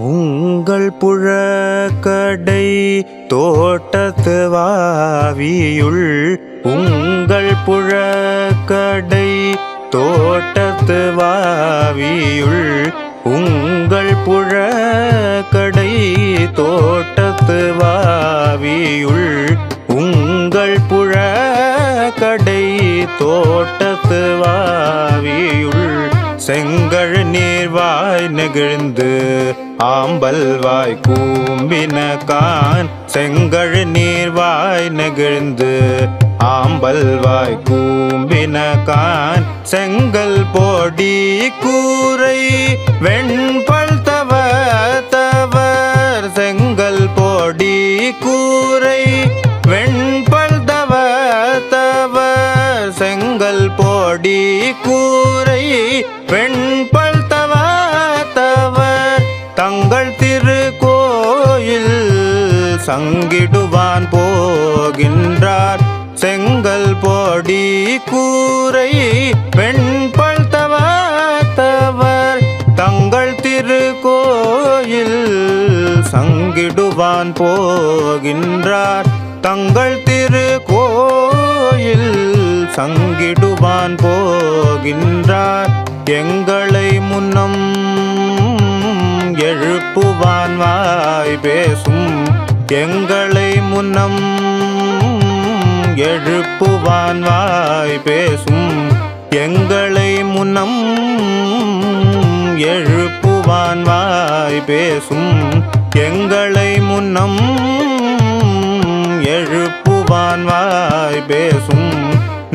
உங்கள் புழக்கடை தோட்டத்து வாவியுள் உங்கள் புழக்கடை தோட்டத்து வாவியுள் உங்கள் புழக்கடை தோட்டத்து வாவியுள் உங்கள் புழக்கடை தோட்ட செங்கழ் நீர்வாய் நெகிழ்ந்து ஆம்பல்வாய் கூம்பின கான். செங்கழ் நீர்வாய் நெகிழ்ந்து ஆம்பல்வாய் கூம்பின கான். செங்கல் போடி கூரை வெண்பல் தவ தவர். செங்கல் போடி கூரை வெண்பல் தவ தவர். செங்கல் போடி கூரை பெண்பல் தவ தவர் தங்கள் திருக்கோயில் சங்கிடுவான் போகின்றார். செங்கல் போடி கூரை பெண்பல் தவ தவர் தங்கள் திருக்கோயில் சங்கிடுவான் போகின்றார். தங்கள் திருக்கோயில் சங்கிடுவான் போகின்றார். எங்களை முன்னம் எழுப்புவான் வாய் பேசும். எங்களை முன்னம் எழுப்புவான் வாய் பேசும். எங்களை முன்னம் எழுப்புவான் வாய் பேசும். எங்களை முன்னம் எழுப்புவான் வாய் பேசும்.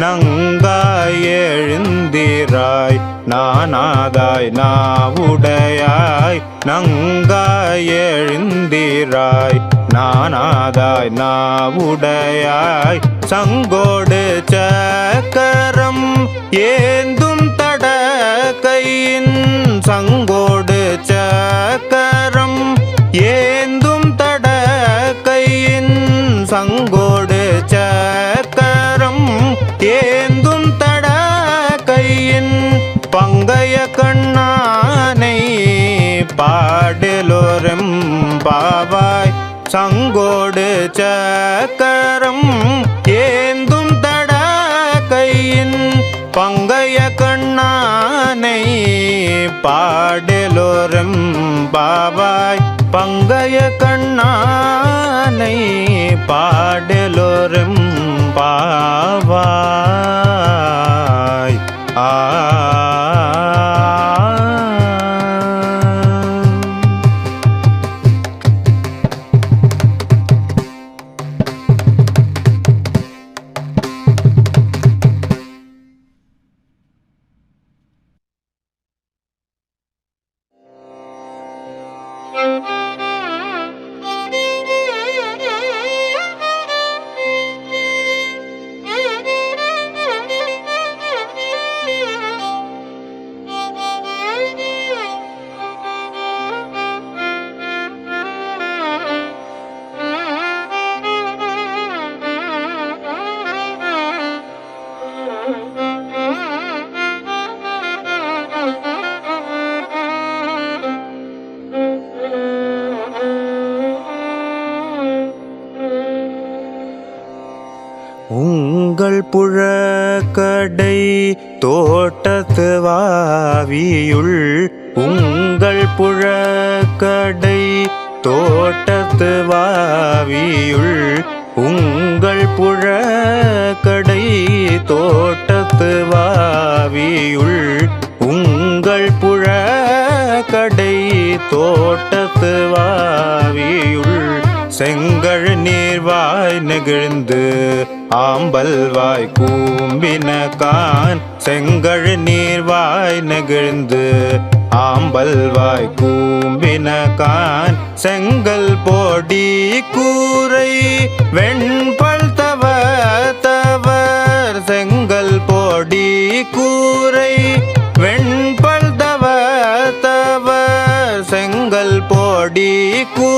நங்காய் எழுந்திராய் நானாதாய் நாவுடையாய் நங்காய் எழுந்திராய். நானாதாய் நாவுடையாய் சங்கோடு சக்கரம் ஏந்து சங்கோடு சக்கரம் ஏந்தும் தட கையின் பங்கைய கண்ணானை பாடலோரம் பாவாய். பங்கைய கண்ணானை பாடலோரம் பாவாய். உங்கள் புழக்கடை தோட்டத்து வாவியுள் உங்கள் புழக்கடை தோட்டத்து வாவியுள் உங்கள் புழக்கடை தோட்டத்து வாவியுள் உங்கள் புழக்கடை தோட்டத்து வாவியுள் செங்கழ் நீர்வாய் நெகிழ்ந்து ஆம்பல்வாய் கூம்பினகான். கூம்பின செங்கழ் நீர்வாய் நெகிழ்ந்து ஆம்பல்வாய் கூம்பினகான். செங்கல் போடி கூரை வெண்பல் தவ தவர். செங்கல் போடி கூரை வெண்பல் தவ தவர். செங்கல் போடி கூ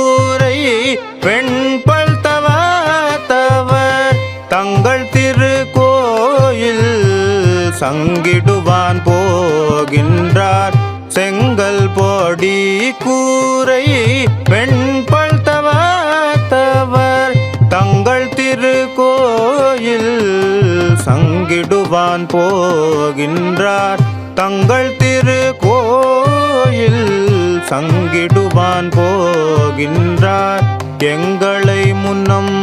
சங்கிடுவான் போகின்றார். செங்கல் போடி கூரை பெண்பல் தவத்தவர். தங்கள் திருக்கோயில் சங்கிடுவான் போகின்றார். தங்கள் திருக்கோயில் சங்கிடுவான் போகின்றார். எங்களை முன்னம்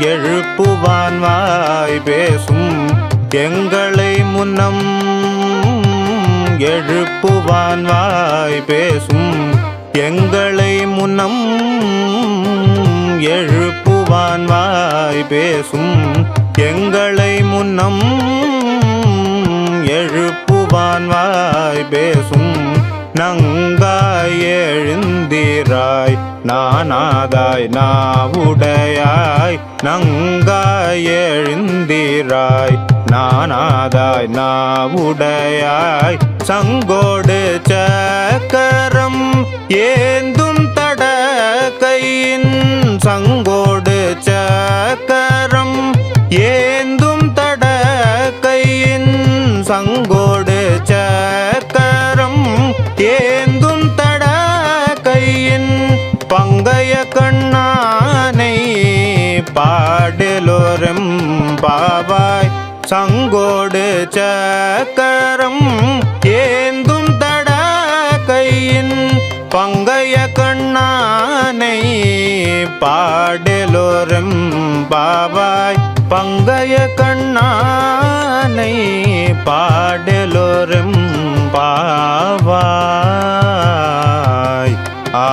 எழுப்புவான் வாய் பேசும் எங்களை முன்னம் எழுப்புவான் வாய் பேசும். எங்களை முன்னம் எழுப்புவான் வாய் பேசும். எங்களை முன்னம் எழுப்புவான் வாய் பேசும். நங்காய் எழுந்திராய் நானாதாய் நாவுடையாய். நங்காய் எழுந்திராய். நாதாய் நாவுடையாய். சங்கோடு சக்கரம் ஏந்தும் தட கையின் சங்கோடு சக்கரம் ஏந்தும் தட கையின் சங்கோடு சக்கரம் ஏந்தும் தட கையின் பங்கைய கண்ணானை பாடலோரம் பாவாய். சங்கோ சக்கரம் ஏந்தும் தட கையின் பங்கைய கண்ணானை பாடலோரம் பாபாய் பங்கைய கண்ணானை பாடலோரம் பாவாய். ஆ